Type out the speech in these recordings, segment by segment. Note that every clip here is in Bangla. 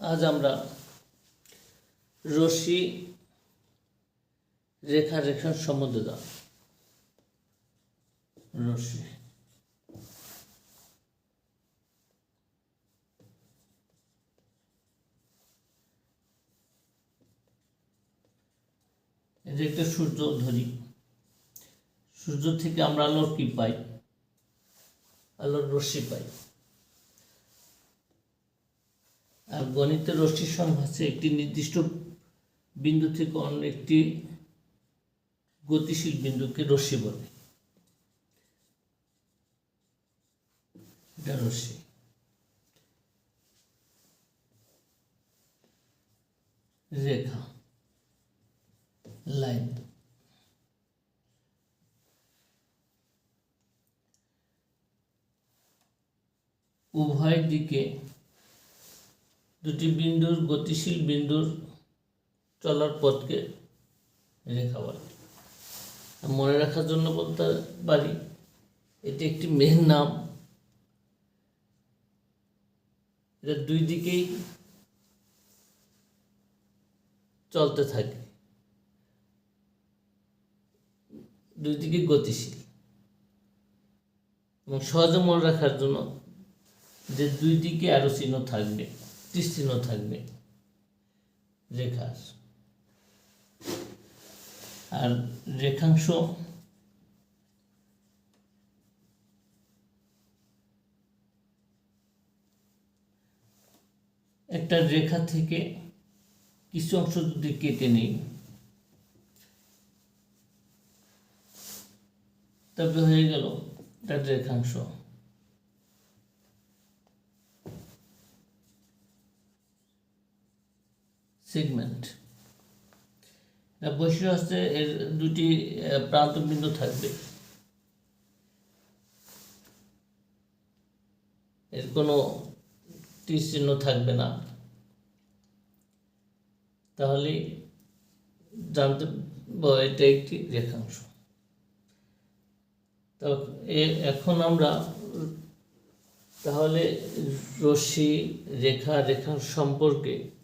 আজ আমরা রশ্মি রেখা রেখার সম্বন্ধে দাও রশ্মি। এটা একটা সূর্য ধরি। সূর্য থেকে আমরা আলোর কি পাই? আলোর রশ্মি পাই আর গণিতের রশ্মির সংখ্যা হচ্ছে একটি নির্দিষ্ট বিন্দু থেকে অন্য একটি গতিশীল বিন্দুকে রশ্মি বলে। রশ্মি। রেখা। লাইন। উভয় দিকে দুটি বিন্দুর গতিশীল বিন্দুর চলার পথকে রেখা বলে। মনে রাখার জন্য বলতে পারি, এটি একটি মেহের নাম। এটা দুই দিকেই চলতে থাকে। দুই দিকে গতিশীল। এবং সহজে মনে রাখার জন্য যে দুই দিকে আরও চিহ্ন থাকবে। তীর থাকবে। রেখার আর রেখাংশ একটা রেখা থেকে কিছু অংশ যদি কেটে নেই, তবে হয়ে গেল তার রেখাংশ। সেগমেন্ট। বৈশিষ্ট্য এর দুটি আহ, প্রান্ত বিন্দু থাকবে। এর কোনো তীর থাকবে না। তাহলে জানতে এটা একটি রেখাংশ। এখন আমরা তাহলে রশ্মি রেখা রেখার সম্পর্কে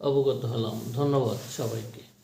অবগত হলাম। ধন্যবাদ সবাইকে।